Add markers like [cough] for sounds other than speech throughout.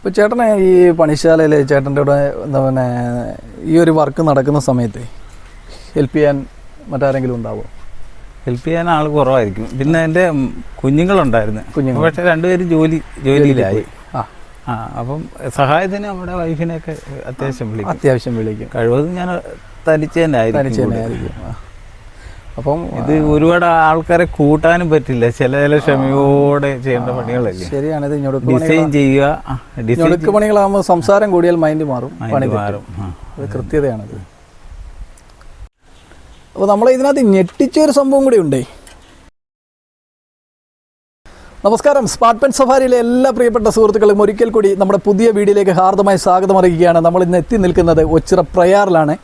അപ്പോൾ ചേട്ടനെ ഈ പണിശാലയിൽ ചേട്ടന്റെ കൂടെ എന്താ പിന്നെ ഈ ഒരു വർക്ക് നടക്കുന്ന സമയത്ത് ഹെൽപ്പ് ചെയ്യാൻ മറ്റാരെങ്കിലും ഉണ്ടാവുമോ ഹെൽപ്പ് ചെയ്യാൻ ആൾ കുറവായിരിക്കും. പിന്നെ എന്റെ കുഞ്ഞുങ്ങളുണ്ടായിരുന്നു. കുഞ്ഞുങ്ങൾ. പക്ഷേ രണ്ടുപേരും ജോലി ജോലിയിലായി. ആ. ആ അപ്പം സഹായത്തിന് നമ്മുടെ വൈഫിനെയൊക്കെ അത്യാവശ്യം വിളിക്കും. അത്യാവശ്യം വിളിക്കും. കഴിവതും ഞാൻ തനിച്ച് തന്നെ ആയിരിക്കും തനിച്ച് തന്നെ കൂടുതൽ. ആയിരിക്കും ആ. അപ്പം ഇത് ഒരുപാട് ആൾക്കാരെ കൂട്ടാനും പറ്റില്ല. ചില ചില ക്ഷമയോടെ ചെയ്യേണ്ട പണികളല്ലേ? ശരിയാണ്. ഇത് ഡിസൈൻ ചെയ്യുക. ഞൊടുക്ക് പണികളാകുമ്പോൾ സംസാരം കൂടിയാൽ മൈൻഡ് മാറും പണി. മാറും. അത് കൃത്യതയാണത്. അപ്പോൾ നമ്മൾ ഇതിനകത്ത് ഞെട്ടിച്ച ഒരു സംഭവം കൂടി ഉണ്ടേ. നമസ്കാരം. സ്മാർട്ട് പെൻ സഫാരിയിലെ എല്ലാ പ്രിയപ്പെട്ട സുഹൃത്തുക്കളും ഒരിക്കൽ കൂടി നമ്മുടെ പുതിയ വീഡിയോയിലേക്ക് ഹാർദമായി സ്വാഗതം അറിയിക്കുകയാണ്. നമ്മൾ ഇന്ന് എത്തി നിൽക്കുന്നത് ഒച്ചിറ പ്രയാറിലാണ്.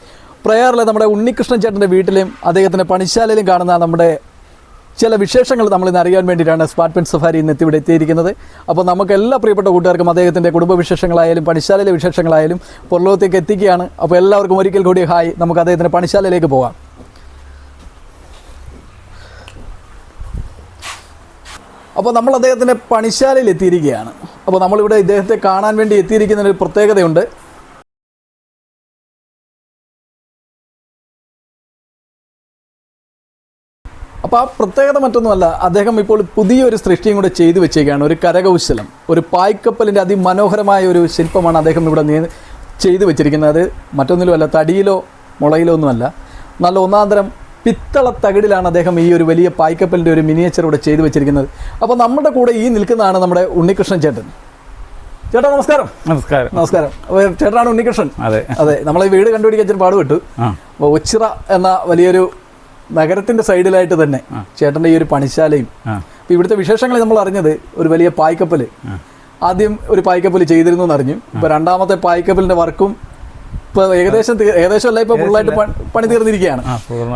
പ്രയാറിലെ നമ്മുടെ ഉണ്ണികൃഷ്ണൻ ചേട്ടന്റെ വീട്ടിലും അദ്ദേഹത്തിന്റെ പണിശാലയിലും കാണുന്ന നമ്മുടെ ചില വിശേഷങ്ങൾ നമ്മൾ ഇന്ന് അറിയാൻ വേണ്ടിയിട്ടാണ് സ്മാർട്ട് പെൻ സഫാരി ഇന്ന് ഇവിടെ എത്തിയിരിക്കുന്നത്. അപ്പോൾ നമുക്ക് എല്ലാ പ്രിയപ്പെട്ട കൂട്ടുകാർക്കും അദ്ദേഹത്തിന്റെ കുടുംബ വിശേഷങ്ങളായാലും പണിശാലയിലെ വിശേഷങ്ങളായാലും പുറലോകത്തേക്ക് എത്തിക്കുകയാണ്. അപ്പോൾ എല്ലാവർക്കും ഒരിക്കൽ കൂടി ഹായ്. നമുക്ക് അദ്ദേഹത്തിന്റെ പണിശാലയിലേക്ക് പോകാം. അപ്പോൾ നമ്മൾ അദ്ദേഹത്തിന്റെ പണിശാലയിൽ എത്തിയിരിക്കുകയാണ്. അപ്പോൾ നമ്മളിവിടെ ഇദ്ദേഹത്തെ കാണാൻ വേണ്ടി എത്തിയിരിക്കുന്നതിന് ഒരു പ്രത്യേകതയുണ്ട്. അപ്പോൾ ആ പ്രത്യേകത മറ്റൊന്നുമല്ല. അദ്ദേഹം ഇപ്പോൾ പുതിയൊരു സൃഷ്ടിയും കൂടെ ചെയ്തു വെച്ചേക്കുകയാണ് ഒരു കരകൗശലം ഒരു പായ്ക്കപ്പലിന്റെ അതിമനോഹരമായ ഒരു ശില്പമാണ് അദ്ദേഹം ഇവിടെ നീ- ചെയ്തു വെച്ചിരിക്കുന്നത്. അത് മറ്റൊന്നിലുമല്ല തടിയിലോ മുളയിലോ ഒന്നുമല്ല. നല്ല ഒന്നാന്തരം പിത്തള തകിടിലാണ് അദ്ദേഹം ഈ ഒരു വലിയ പായ്ക്കപ്പലിന്റെ ഒരു മിനിയേച്ചർ ഇവിടെ ചെയ്തു വെച്ചിരിക്കുന്നത്. അപ്പോൾ നമ്മുടെ കൂടെ ഈ നിൽക്കുന്നതാണ് നമ്മുടെ ഉണ്ണികൃഷ്ണൻ ചേട്ടൻ. ചേട്ടാ നമസ്കാരം. നമസ്കാരം. നമസ്കാരം. ചേട്ടനാണ് ഉണ്ണികൃഷ്ണൻ. അതെ. അതെ നമ്മളെ വീട് കണ്ടുപിടിക്കാൻ ചേട്ടൻ പാടുപെട്ടു. അപ്പോൾ ഒച്ചിറ എന്ന വലിയൊരു നഗരത്തിന്റെ സൈഡിലായിട്ട് തന്നെ ചേട്ടന്റെ ഈ ഒരു പണിശാലയും. ആ. ഇവിടുത്തെ വിശേഷങ്ങൾ നമ്മൾ അറിഞ്ഞത് ഒരു വലിയ പായ്ക്കപ്പൽ. ആദ്യം ഒരു പായ്ക്കപ്പൽ ചെയ്തിരുന്നു എന്ന് അറിഞ്ഞു ഇപ്പൊ രണ്ടാമത്തെ പായ്ക്കപ്പലിന്റെ വർക്കും ഇപ്പൊ ഏകദേശം ഏകദേശം അല്ല ഇപ്പൊ ഫുള്ളായിട്ട് പണി- പണി തീർന്നിരിക്കുകയാണ്.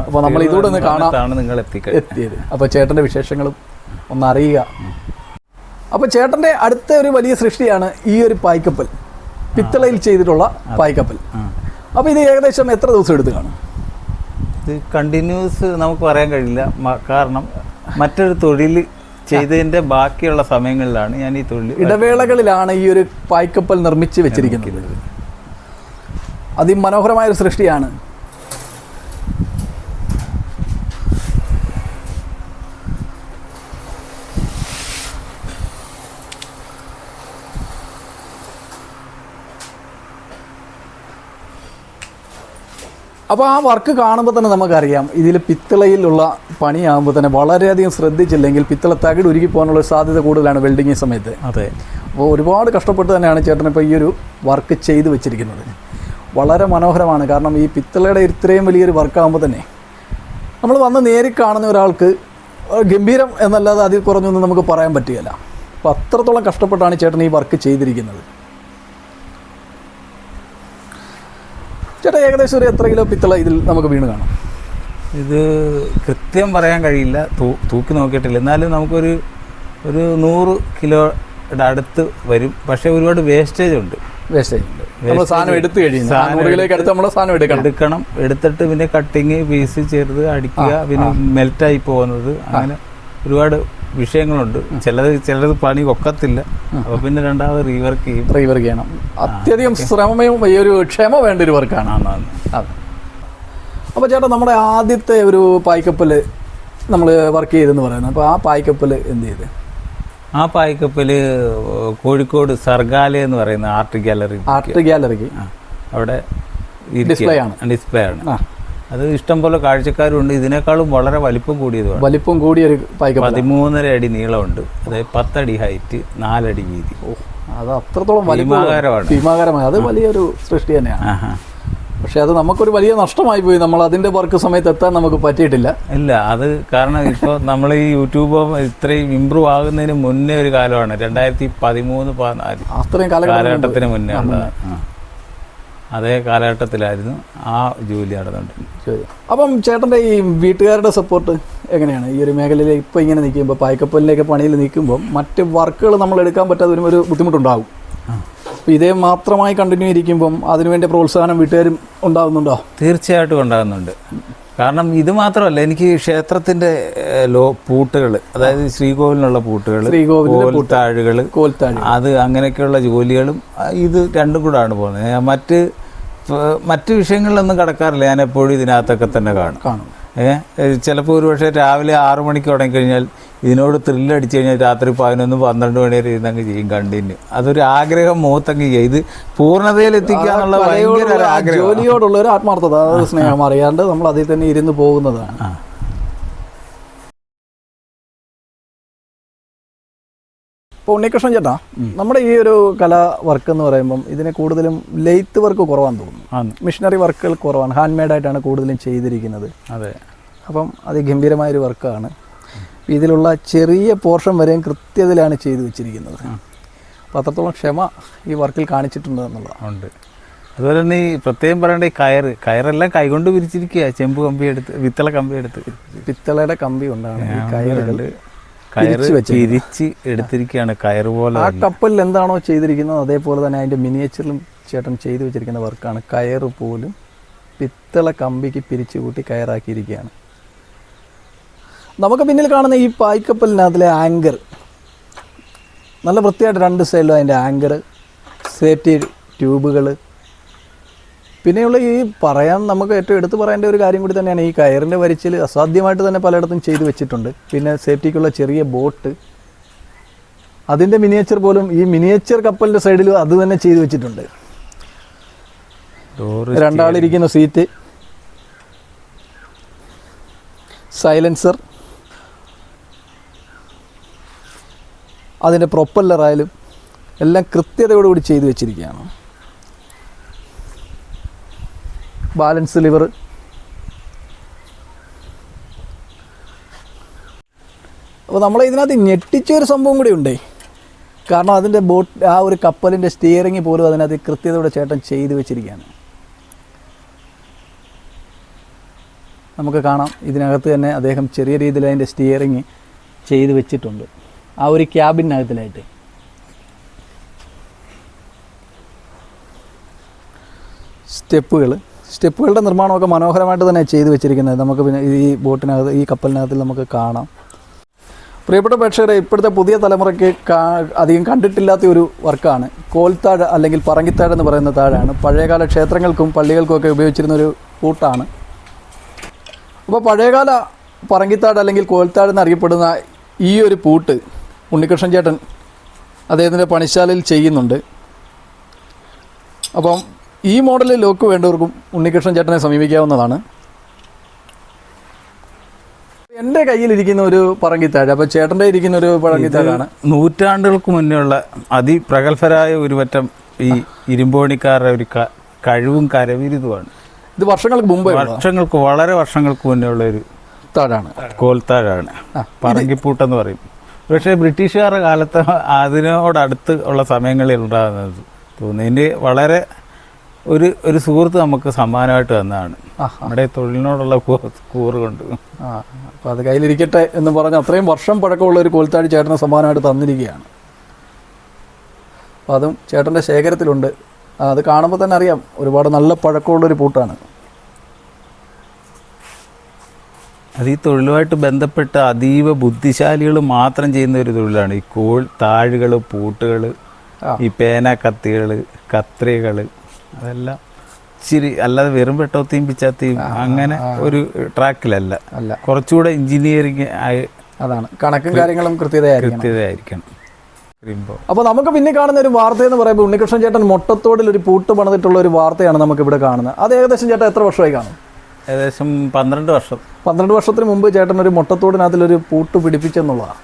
അപ്പൊ നമ്മൾ ഇതുകൂടെ ഒന്ന് കാണാം. ാണ് നിങ്ങൾ എത്തിയത്. അപ്പൊ ചേട്ടന്റെ വിശേഷങ്ങളും ഒന്ന് അറിയുക. അപ്പൊ ചേട്ടന്റെ അടുത്ത ഒരു വലിയ സൃഷ്ടിയാണ് ഈ ഒരു പായ്ക്കപ്പൽ. പിത്തളയിൽ ചെയ്തിട്ടുള്ള പായ്ക്കപ്പൽ. അപ്പൊ ഇത് ഏകദേശം എത്ര ദിവസം എടുത്ത് കാണും? ഇത് കണ്ടിന്യൂസ് നമുക്ക് പറയാൻ കഴിയില്ല. കാരണം മറ്റൊരു തൊഴിൽ ചെയ്തതിന്റെ ബാക്കിയുള്ള സമയങ്ങളിലാണ് ഞാൻ ഈ തൊഴിൽ ഇടവേളകളിലാണ് ഈ ഒരു പായ്ക്കപ്പൽ നിർമ്മിച്ച് വെച്ചിരിക്കുന്നത്. അതിമനോഹരമായ ഒരു സൃഷ്ടിയാണ്. അപ്പോൾ ആ വർക്ക് കാണുമ്പോൾ തന്നെ നമുക്കറിയാം. ഇതിൽ പിത്തളയിലുള്ള പണിയാകുമ്പോൾ തന്നെ വളരെയധികം ശ്രദ്ധിച്ചില്ലെങ്കിൽ പിത്തള തകിട് ഉരുകി പോകാനുള്ള സാധ്യത കൂടുതലാണ് വെൽഡിങ് സമയത്ത്. അതെ. അപ്പോൾ ഒരുപാട് കഷ്ടപ്പെട്ട് തന്നെയാണ് ചേട്ടൻ ഇപ്പോൾ ഈ ഒരു വർക്ക് ചെയ്ത് വെച്ചിരിക്കുന്നത്. വളരെ മനോഹരമാണ്. കാരണം ഈ പിത്തളയുടെ ഇത്രയും വലിയൊരു വർക്കാകുമ്പോൾ തന്നെ നമ്മൾ വന്ന് നേരിൽ കാണുന്ന ഒരാൾക്ക് ഗംഭീരം എന്നല്ലാതെ അതിൽ കുറഞ്ഞൊന്നും നമുക്ക് പറയാൻ പറ്റുകയില്ല. അപ്പോൾ അത്രത്തോളം കഷ്ടപ്പെട്ടാണ് ചേട്ടൻ ഈ വർക്ക് ചെയ്തിരിക്കുന്നത്. ചേട്ടാ ഏകദേശം ഒരു എത്ര കിലോ പിത്തള ഇതിൽ നമുക്ക് വീണ് കാണാം? ഇത് കൃത്യം പറയാൻ കഴിയില്ല. തൂ- തൂക്കി നോക്കിയിട്ടില്ല. എന്നാലും നമുക്കൊരു ഒരു നൂറ് കിലോയുടെ അടുത്ത് വരും. പക്ഷേ ഒരുപാട് വേസ്റ്റേജ് ഉണ്ട്. വേസ്റ്റേജ് ഉണ്ട്. നമ്മൾ സാധനം എടുത്തു നമ്മൾ സാധനം എടുക്കണം. എടുക്കണം. എടുത്തിട്ട് പിന്നെ കട്ടിങ് പീസ് ചേർത്ത് അടിക്കുക. പിന്നെ മെൽറ്റായി പോകുന്നത്. അങ്ങനെ ഒരുപാട് വിഷയങ്ങളുണ്ട്. ചിലത് ചിലത് പണി ഒക്കത്തില്ല അപ്പൊ പിന്നെ രണ്ടാമത് റീവർക്ക് ചെയ്യും. റീവർക്ക് ചെയ്യണം. അത്യധികം ശ്രമവും ഈ ഒരു ക്ഷമ വേണ്ട ഒരു വർക്കാണ്. അതെ. അപ്പോൾ ചേട്ടാ നമ്മുടെ ആദ്യത്തെ ഒരു പായ്ക്കപ്പൽ നമ്മൾ വർക്ക് ചെയ്തെന്ന് പറയുന്നത്. അപ്പോൾ ആ പായ്ക്കപ്പൽ എന്ത് ചെയ്ത്? ആ പായ്ക്കപ്പൽ കോഴിക്കോട് സർഗാല എന്ന് പറയുന്ന ആർട്ട് ഗാലറി ആർട്ട് ഗാലറിക്ക് അവിടെ ഡിസ്പ്ലേ ആണ്. ഡിസ്പ്ലേ ആണ്. അത് ഇഷ്ടം പോലെ കാഴ്ചക്കാരുണ്ട്. ഇതിനേക്കാളും വളരെ വലിപ്പം കൂടിയതാണ് വലിപ്പം കൂടിയ ഒരു പതിമൂന്നര അടി നീളമുണ്ട്. അതായത് പത്തടി ഹൈറ്റ് നാലടി വീതി. ഓ അത് അത്രത്തോളം വലിപ്പം ഭീമാകാരമാണ്. അത് വലിയൊരു സൃഷ്ടി തന്നെയാണ്. പക്ഷെ അത് നമുക്കൊരു വലിയ നഷ്ടമായി പോയി. നമ്മൾ അതിന്റെ വർക്ക് സമയത്ത് എത്താൻ നമുക്ക് പറ്റിയിട്ടില്ല. ഇല്ല അത് കാരണം ഇപ്പോൾ നമ്മൾ ഈ യൂട്യൂബ് ഇത്രയും ഇമ്പ്രൂവ് ആകുന്നതിന് മുന്നേ ഒരു കാലമാണ്. രണ്ടായിരത്തി പതിമൂന്ന് പതിനാല് അത്രയും കാലഘട്ടം കാലഘട്ടത്തിന് മുന്നേ. അതേ കാലഘട്ടത്തിലായിരുന്നു ആ ജോലി നടന്നുകൊണ്ടിരുന്നത്. അപ്പം ചേട്ടന്റെ ഈ വീട്ടുകാരുടെ സപ്പോർട്ട് എങ്ങനെയാണ്? ഈ ഒരു മേഖലയിൽ ഇപ്പോൾ ഇങ്ങനെ നിൽക്കുമ്പോൾ പായ്ക്കപ്പലിന്റെയൊക്കെ പണിയിൽ നിൽക്കുമ്പോൾ മറ്റ് വർക്കുകൾ നമ്മൾ എടുക്കാൻ പറ്റാതെ ഒരു ഒരു ബുദ്ധിമുട്ടുണ്ടാകും അപ്പോൾ ഇതേ മാത്രമായി കണ്ടിന്യൂ ഇരിക്കുമ്പം അതിനുവേണ്ടി പ്രോത്സാഹനം വീട്ടുകാരും ഉണ്ടാകുന്നുണ്ടോ തീർച്ചയായിട്ടും ഉണ്ടാകുന്നുണ്ട്. കാരണം ഇത് മാത്രമല്ല എനിക്ക് ക്ഷേത്രത്തിന്റെ ലോ പൂട്ടുകൾ അതായത് ശ്രീകോവിലിനുള്ള പൂട്ടുകൾ കോൽത്താഴുകൾ താഴുകൾ കോൽത്താഴി അത് അങ്ങനെയൊക്കെയുള്ള ജോലികളും ഇത് രണ്ടും ആണ് പോകുന്നത്. മറ്റ് മറ്റു വിഷയങ്ങളിലൊന്നും കടക്കാറില്ല. ഞാൻ എപ്പോഴും ഇതിനകത്തൊക്കെ തന്നെ കാണും. ചിലപ്പോൾ ഒരു പക്ഷേ രാവിലെ ആറു മണിക്ക് തുടങ്ങിക്കഴിഞ്ഞാൽ ഇതിനോട് ത്രില്ലടിച്ച് കഴിഞ്ഞാൽ രാത്രി പതിനൊന്ന് പന്ത്രണ്ട് മണി വരെ ഇരുന്നങ്ങ് ചെയ്യും കണ്ടിന്യൂ. അതൊരു ആഗ്രഹം മുഖത്തങ്ങ് ചെയ്യും ഇത് പൂർണതയിൽ എത്തിക്കാനുള്ള ഭയങ്കര ആഗ്രഹം ജോലിയോടുള്ള ഒരു ആത്മാർത്ഥത സ്നേഹം അറിയാണ്ട് നമ്മൾ അതിൽ തന്നെ ഇരുന്ന് പോകുന്നതാണ്. ഇപ്പോൾ ഉണ്ണികൃഷ്ണൻ ചേട്ടാ നമ്മുടെ ഈ ഒരു കല വർക്ക് എന്ന് പറയുമ്പം ഇതിന് കൂടുതലും ലെയ്ത്ത് വർക്ക് കുറവാന്ന് തോന്നുന്നു. മിഷനറി വർക്കുകൾ കുറവാണ്. ഹാൻഡ് മെയ്ഡ് ആയിട്ടാണ് കൂടുതലും ചെയ്തിരിക്കുന്നത്. അതെ. അപ്പം അത് ഗംഭീരമായൊരു വർക്കാണ് ഇതിലുള്ള ചെറിയ പോർഷൻ വരെയും കൃത്യതയിലാണ് ചെയ്തു വെച്ചിരിക്കുന്നത്. അപ്പോൾ അത്രത്തോളം ക്ഷമ ഈ വർക്കിൽ കാണിച്ചിട്ടുണ്ട് എന്നുള്ളതാണ്. ഉണ്ട്. അതുപോലെ തന്നെ ഈ പ്രത്യേകം പറയേണ്ട ഈ കയറ് കയറെല്ലാം കൈകൊണ്ട് പിരിച്ചിരിക്കുക ചെമ്പ് കമ്പി എടുത്ത് വിത്തള കമ്പി എടുത്ത്. പിത്തളയുടെ കമ്പി കൊണ്ടാണ് കയറുകൾ കയറ്. പിരിച്ച് എടുത്തിരിക്കുകയാണ്. കയറ് പോലെ ആ കപ്പലിൽ എന്താണോ ചെയ്തിരിക്കുന്നത് അതേപോലെ തന്നെ അതിന്റെ മിനിയേച്ചറിലും ചേട്ടൻ ചെയ്തു വെച്ചിരിക്കുന്ന വർക്കാണ്. കയറ് പോലും പിത്തള കമ്പിക്ക് പിരിച്ചു കൂട്ടി കയറാക്കിയിരിക്കുകയാണ്. നമുക്ക് പിന്നിൽ കാണുന്ന ഈ പായ്ക്കപ്പലിനകത്തിലെ ആങ്കർ. നല്ല വൃത്തിയായിട്ട് രണ്ട് സൈഡിലും അതിന്റെ ആങ്കർ സേഫ്റ്റി ട്യൂബുകൾ പിന്നെയുള്ള ഈ പറയാൻ നമുക്ക് ഏറ്റവും എടുത്തു പറയേണ്ട ഒരു കാര്യം കൂടി തന്നെയാണ് ഈ കയറിന്റെ വരിച്ചിൽ അസാധ്യമായിട്ട് തന്നെ പലയിടത്തും ചെയ്തു വെച്ചിട്ടുണ്ട്. പിന്നെ സേഫ്റ്റിക്കുള്ള ചെറിയ ബോട്ട്. അതിന്റെ മിനിയേച്ചർ പോലും ഈ മിനിയേച്ചർ കപ്പലിന്റെ സൈഡിൽ അത് തന്നെ ചെയ്തു വെച്ചിട്ടുണ്ട്. രണ്ടാളിരിക്കുന്ന സീറ്റ് സൈലൻസർ അതിന്റെ പ്രൊപ്പല്ലറായാലും എല്ലാം കൃത്യതയോടുകൂടി ചെയ്തു വെച്ചിരിക്കുകയാണ്. Balance lever. അപ്പോൾ നമ്മളെ ഇതിനകത്ത് ഞെട്ടിച്ച ഒരു സംഭവം കൂടി ഉണ്ടേ. കാരണം അതിന്റെ ബോട്ട് ആ ഒരു കപ്പലിന്റെ സ്റ്റിയറിംഗ് പോലും അതിനകത്ത് കൃത്യതയോടെ ചേട്ടൻ ചെയ്തു വെച്ചിരിക്കുകയാണ്. നമുക്ക് കാണാം. ഇതിനകത്ത് തന്നെ അദ്ദേഹം ചെറിയ രീതിയിൽ അതിന്റെ സ്റ്റിയറിങ് ചെയ്തു വെച്ചിട്ടുണ്ട്. ആ ഒരു ക്യാബിനകത്തിലായിട്ട്. സ്റ്റെപ്പുകൾ സ്റ്റെപ്പുകളുടെ നിർമ്മാണമൊക്കെ മനോഹരമായിട്ട് തന്നെ ചെയ്തു വെച്ചിരിക്കുന്നത്. നമുക്ക് പിന്നെ ഈ ബോട്ടിനകത്ത് ഈ കപ്പലിനകത്ത് നമുക്ക് കാണാം. പ്രിയപ്പെട്ട പ്രേക്ഷകരെ ഇപ്പോഴത്തെ പുതിയ തലമുറയ്ക്ക് അധികം കണ്ടിട്ടില്ലാത്ത ഒരു വർക്കാണ്. കോൽത്താഴ അല്ലെങ്കിൽ പറങ്കിത്താഴ എന്ന് പറയുന്ന താഴാണ്. പഴയകാല ക്ഷേത്രങ്ങൾക്കും പള്ളികൾക്കും ഒക്കെ ഉപയോഗിച്ചിരുന്ന ഒരു കൂട്ടാണ് അപ്പോൾ പഴയകാല പറങ്കിത്താട് അല്ലെങ്കിൽ കോൽത്താട് എന്നറിയപ്പെടുന്ന ഈ ഒരു പൂട്ട് ഉണ്ണികൃഷ്ണൻ ചേട്ടൻ അദ്ദേഹത്തിന്റെ പണിശാലയിൽ ചെയ്യുന്നുണ്ട്. അപ്പം ഈ മോഡലിൽ ലോക്ക് വേണ്ടവർക്കും ഉണ്ണികൃഷ്ണൻ ചേട്ടനെ സമീപിക്കാവുന്നതാണ്. എന്റെ കയ്യിലിരിക്കുന്ന ഒരു പറങ്കിത്താഴ് അപ്പോൾ ചേട്ടന്റെ ഇരിക്കുന്ന ഒരു പറങ്കിത്താഴാണ്. നൂറ്റാണ്ടുകൾക്ക് മുന്നേ ഉള്ള അതിപ്രഗത്ഭരായ ഒരു പറ്റം ഈ ഇരുമ്പോണിക്കാരുടെ ഒരു കഴിവും കരവിരുതുമാണ്. ഇത് വർഷങ്ങൾക്ക് മുമ്പ് വർഷങ്ങൾക്ക് വളരെ വർഷങ്ങൾക്ക് മുന്നേ ഉള്ള ഒരു താഴാണ്. കോൽത്താഴാണ്. പറങ്കിപ്പൂട്ടെന്ന് പറയും. പക്ഷേ ബ്രിട്ടീഷുകാരുടെ കാലത്ത് അതിനോടടുത്ത് ഉള്ള സമയങ്ങളിൽ ഉണ്ടാകുന്നത് തോന്നുന്നു. ഇതിന്റെ വളരെ ഒരു ഒരു സുഹൃത്ത് നമുക്ക് സമ്മാനമായിട്ട് തന്നതാണ്. നമ്മുടെ തൊഴിലിനോടുള്ള കൂറ് കൊണ്ട്. ആ അപ്പോൾ അത് കയ്യിലിരിക്കട്ടെ എന്ന് പറഞ്ഞ് അത്രയും വർഷം പഴക്കമുള്ള ഒരു കോൽത്താഴി ചേട്ടന് സമ്മാനമായിട്ട് തന്നിരിക്കുകയാണ്. അപ്പോൾ അതും ചേട്ടന്റെ ശേഖരത്തിലുണ്ട്. അത് കാണുമ്പോൾ തന്നെ അറിയാം ഒരുപാട് നല്ല പഴക്കമുള്ളൊരു പൂട്ടാണ്. അത് ഈ തൊഴിലുമായിട്ട് ബന്ധപ്പെട്ട അതീവ ബുദ്ധിശാലികൾ മാത്രം ചെയ്യുന്ന ഒരു തൊഴിലാണ്. ഈ കോൾ താഴുകൾ പൂട്ടുകൾ ഈ പേന കത്തികൾ കത്രികൾ അതെല്ലാം. ഇച്ചിരി അല്ലാതെ വെറും വെട്ടോത്തിയും പിച്ചാത്തിയും അങ്ങനെ ഒരു ട്രാക്കിലല്ല. അല്ല. കുറച്ചുകൂടെ എഞ്ചിനീയറിങ് ആയി അതാണ്. കണക്കും കാര്യങ്ങളും കൃത്യതയായിരിക്കണം. കൃത്യതയായിരിക്കണം. അപ്പോൾ നമുക്ക് പിന്നെ കാണുന്ന ഒരു വാർത്ത എന്ന് പറയുമ്പോൾ ഉണ്ണികൃഷ്ണൻ ചേട്ടൻ മൊട്ടത്തോടിൽ ഒരു പൂട്ട് പണിതിട്ടുള്ള ഒരു വാർത്തയാണ് നമുക്ക് ഇവിടെ കാണുന്നത്. അത് ഏകദേശം ചേട്ടൻ എത്ര വർഷമായി കാണും? ഏകദേശം പന്ത്രണ്ട് വർഷം. പന്ത്രണ്ട് വർഷത്തിന് മുമ്പ് ചേട്ടൻ ഒരു മൊട്ടത്തോടിനകത്തിലൊരു പൂട്ട് പിടിപ്പിച്ചെന്നുള്ളതാണ്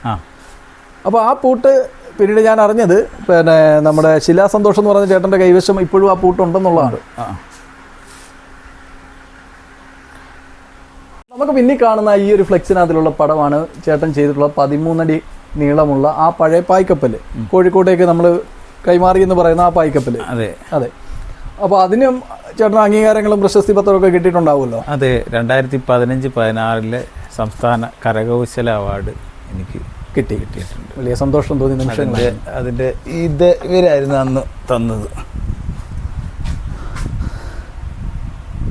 അപ്പൊ അപ്പോൾ ആ പൂട്ട് പിന്നീട് ഞാൻ അറിഞ്ഞത് പിന്നെ നമ്മുടെ ശിലാസന്തോഷം എന്ന് പറഞ്ഞ ചേട്ടന്റെ കൈവശം ഇപ്പോഴും ആ പൂട്ടുണ്ടെന്നുള്ളതാണ് നമുക്ക് പിന്നെ കാണുന്ന ഈ ഒരു ഫ്ലെക്സിനകത്തിലുള്ള പടമാണ് ചേട്ടൻ ചെയ്തിട്ടുള്ള പതിമൂന്നടി നീളമുള്ള ആ പഴയ പായ്ക്കപ്പൽ കോഴിക്കോട്ടേക്ക് നമ്മൾ കൈമാറി എന്ന് പറയുന്ന ആ പായ്ക്കപ്പൽ അതെ. അതെ. അപ്പോൾ അതിനും ചേട്ടൻ അംഗീകാരങ്ങളും പ്രശസ്തി പത്രമൊക്കെ കിട്ടിയിട്ടുണ്ടാവുമല്ലോ? അതെ രണ്ടായിരത്തി പതിനഞ്ച് പതിനാറിലെ സംസ്ഥാന കരകൗശല അവാർഡ് എനിക്ക് കിട്ടി കിട്ടിയിട്ടുണ്ട്. വലിയ സന്തോഷം തോന്നി നിമിഷങ്ങൾ അതിന്റെ അതിന്റെ ഇത് ഇവരായിരുന്നു അന്ന് തന്നത്.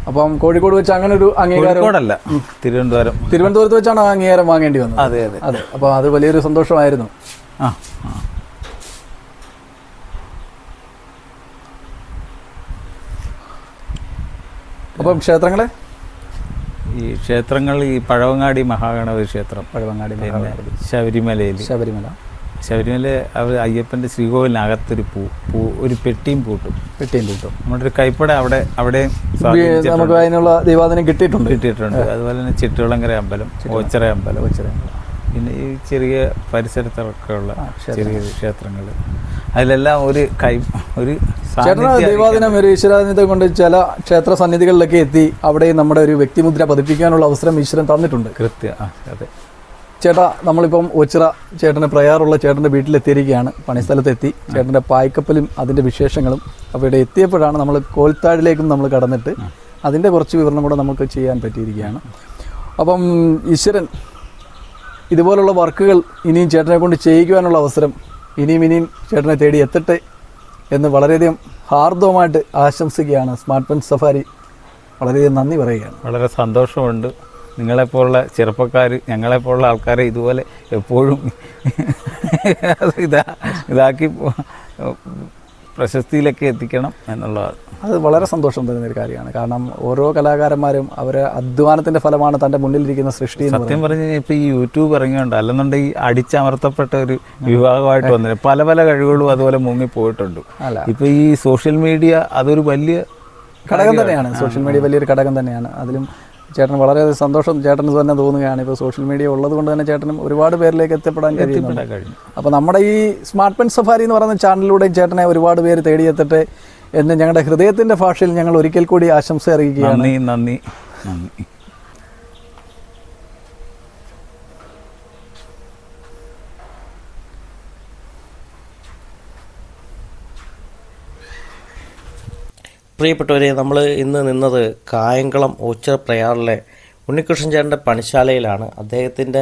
അപ്പം കോഴിക്കോട് വെച്ച് അങ്ങനെ ഒരു അംഗീകാരം അല്ല തിരുവനന്തപുരം. തിരുവനന്തപുരത്ത് വെച്ചാണ് ആ അംഗീകാരം വാങ്ങേണ്ടി വന്നത്. അതെ അതെ. അതെ. അപ്പോൾ അത് വലിയൊരു സന്തോഷമായിരുന്നു. ആ. അപ്പം ക്ഷേത്രങ്ങളെ? ഈ ക്ഷേത്രങ്ങൾ ഈ പഴവങ്ങാടി മഹാഗണപതി ക്ഷേത്രം പഴവങ്ങാടി പിന്നെ ശബരിമലയിൽ. ശബരിമല. ശബരിമല അവർ അയ്യപ്പന്റെ ശ്രീകോവിലിനകത്തൊരു പൂ പൂ ഒരു പെട്ടിയും പൂട്ടും. പെട്ടിയും പൂട്ടും. നമ്മുടെ ഒരു കൈപ്പട അവിടെ അവിടെ നമുക്ക് അതിനുള്ള ദൈവാദനം കിട്ടിയിട്ടുണ്ട്. കിട്ടിയിട്ടുണ്ട്. അതുപോലെ തന്നെ ചിട്ടുവിളങ്കര അമ്പലം ഓച്ചിറ അമ്പലം. പിന്നെ ഈ ചെറിയ പരിസരത്തൊക്കെയുള്ള ചെറിയ ക്ഷേത്രങ്ങൾ. അതിലെല്ലാം ഒരു കൈ ഒരു ദൈവാദിനം ഒരു ഈശ്വരാധീനത്തെ കൊണ്ട് ചില ക്ഷേത്ര സന്നിധികളിലൊക്കെ എത്തി അവിടെ നമ്മുടെ ഒരു വ്യക്തിമുദ്ര പതിപ്പിക്കാനുള്ള അവസരം ഈശ്വരൻ തന്നിട്ടുണ്ട്. കൃത്യ അതെ. ചേട്ടാ നമ്മളിപ്പം ഒച്ചിറ ചേട്ടന് പ്രയാറുള്ള ചേട്ടന്റെ വീട്ടിലെത്തിയിരിക്കുകയാണ്. പണിസ്ഥലത്തെത്തി. ചേട്ടന്റെ പായ്ക്കപ്പലും അതിന്റെ വിശേഷങ്ങളും അവിടെ ഇവിടെ എത്തിയപ്പോഴാണ് നമ്മൾ കോൽത്താഴിലേക്കും നമ്മൾ കടന്നിട്ട് അതിന്റെ കുറച്ച് വിവരണം കൂടെ നമുക്ക് ചെയ്യാൻ പറ്റിയിരിക്കുകയാണ്. അപ്പം ഈശ്വരൻ ഇതുപോലുള്ള വർക്കുകൾ ഇനിയും ചേട്ടനെ കൊണ്ട് ചെയ്യിക്കുവാനുള്ള അവസരം ഇനിയും ഇനിയും ചേട്ടനെ തേടി എത്തട്ടെ എന്ന് വളരെയധികം ഹാർദവമായിട്ട് ആശംസിക്കുകയാണ് സ്മാർട്ട് പെൻ സഫാരി. വളരെയധികം നന്ദി പറയുകയാണ്. വളരെ സന്തോഷമുണ്ട്. നിങ്ങളെപ്പോലുള്ള ചെറുപ്പക്കാർ ഞങ്ങളെപ്പോലുള്ള ആൾക്കാരെ ഇതുപോലെ എപ്പോഴും [laughs] ഇതാ ഇതാക്കി പ്രശസ്തിയിലൊക്കെ എത്തിക്കണം എന്നുള്ളതാണ്. അത് വളരെ സന്തോഷം തരുന്ന ഒരു കാര്യമാണ്. കാരണം ഓരോ കലാകാരന്മാരും അവരെ അധ്വാനത്തിന്റെ ഫലമാണ് തന്റെ മുന്നിലിരിക്കുന്ന സൃഷ്ടി സത്യം പറഞ്ഞു കഴിഞ്ഞാൽ ഇപ്പൊ ഈ യൂട്യൂബ് ഇറങ്ങിയുണ്ട് അല്ലെന്നുണ്ടെങ്കിൽ അടിച്ചമർത്തപ്പെട്ട ഒരു വിഭാഗമായിട്ട് വന്നില്ല പല പല കഴിവുകളും അതുപോലെ മുങ്ങി പോയിട്ടുണ്ട്. അല്ല. ഇപ്പൊ ഈ സോഷ്യൽ മീഡിയ അതൊരു വലിയ ഘടകം തന്നെയാണ്. സോഷ്യൽ മീഡിയ വലിയൊരു ഘടകം തന്നെയാണ്. അതിലും ചേട്ടൻ വളരെയധികം സന്തോഷം ചേട്ടന് തന്നെ തോന്നുകയാണ്. ഇപ്പോൾ സോഷ്യൽ മീഡിയ ഉള്ളത് കൊണ്ട് തന്നെ ചേട്ടനും ഒരുപാട് പേരിലേക്ക് എത്തിപ്പെടാൻ കഴിയുന്നുണ്ട്. കഴിഞ്ഞു. അപ്പോൾ നമ്മുടെ ഈ സ്മാർട്ട് പെൻ സഫാരി എന്ന് പറയുന്ന ചാനലിലൂടെ ചേട്ടനെ ഒരുപാട് പേര് തേടിയെത്തട്ടെ എന്ന് ഞങ്ങളുടെ ഹൃദയത്തിന്റെ ഭാഷയിൽ ഞങ്ങൾ ഒരിക്കൽ കൂടി ആശംസ അറിയിക്കുകയാണ്. നന്ദി നന്ദി നന്ദി. പ്രിയപ്പെട്ടവരെ നമ്മൾ ഇന്ന് നിന്നത് കായംകുളം ഓച്ചിറ പ്രയാറിലെ ഉണ്ണികൃഷ്ണൻ ചേട്ടന്റെ പണിശാലയിലാണ്. അദ്ദേഹത്തിന്റെ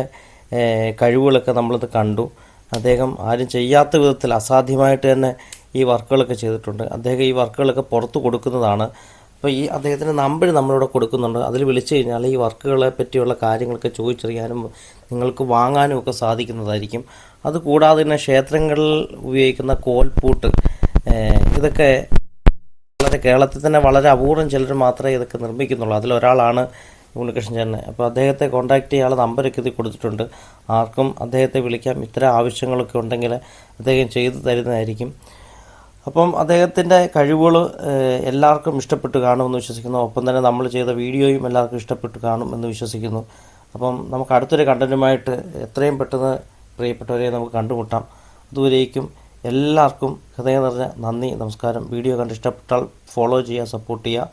കഴിവുകളൊക്കെ നമ്മളിത് കണ്ടു. അദ്ദേഹം ആരും ചെയ്യാത്ത വിധത്തിൽ അസാധ്യമായിട്ട് തന്നെ ഈ വർക്കുകളൊക്കെ ചെയ്തിട്ടുണ്ട്. അദ്ദേഹം ഈ വർക്കുകളൊക്കെ പുറത്തു കൊടുക്കുന്നതാണ്. അപ്പോൾ ഈ അദ്ദേഹത്തിന്റെ നമ്പർ നമ്മളിവിടെ കൊടുക്കുന്നുണ്ട്. അതിൽ വിളിച്ചു കഴിഞ്ഞാൽ ഈ വർക്കുകളെ പറ്റിയുള്ള കാര്യങ്ങളൊക്കെ ചോദിച്ചറിയാനും നിങ്ങൾക്ക് വാങ്ങാനും ഒക്കെ സാധിക്കുന്നതായിരിക്കും. അതുകൂടാതെ തന്നെ ക്ഷേത്രങ്ങളിൽ ഉപയോഗിക്കുന്ന കോൽപൂട്ട് ഇതൊക്കെ വളരെ കേരളത്തിൽ തന്നെ വളരെ അപൂർവം ചിലർ മാത്രമേ ഇതൊക്കെ നിർമ്മിക്കുന്നുള്ളൂ. അതിലൊരാളാണ് ഉണ്ണികൃഷ്ണൻ ചേട്ടനെ അപ്പോൾ അദ്ദേഹത്തെ കോൺടാക്ട് ചെയ്യാനുള്ള നമ്പരൊക്കെ ഇത് കൊടുത്തിട്ടുണ്ട്. ആർക്കും അദ്ദേഹത്തെ വിളിക്കാം. ഇത്തരം ആവശ്യങ്ങളൊക്കെ ഉണ്ടെങ്കിൽ അദ്ദേഹം ചെയ്തു തരുന്നതായിരിക്കും. അപ്പം അദ്ദേഹത്തിന്റെ കഴിവുകൾ എല്ലാവർക്കും ഇഷ്ടപ്പെട്ട് കാണുമെന്ന് വിശ്വസിക്കുന്നു. ഒപ്പം തന്നെ നമ്മൾ ചെയ്ത വീഡിയോയും എല്ലാവർക്കും ഇഷ്ടപ്പെട്ട് കാണും എന്ന് വിശ്വസിക്കുന്നു. അപ്പം നമുക്ക് അടുത്തൊരു കണ്ടന്റുമായിട്ട് എത്രയും പെട്ടെന്ന് പ്രിയപ്പെട്ടവരെ നമുക്ക് കണ്ടുമുട്ടാം. അതുവരേക്കും എല്ലാവർക്കും ഹൃദയം നിറഞ്ഞ നന്ദി നമസ്കാരം. വീഡിയോ കണ്ട് ഇഷ്ടപ്പെട്ടാൽ ഫോളോ ചെയ്യുക സപ്പോർട്ട് ചെയ്യുക.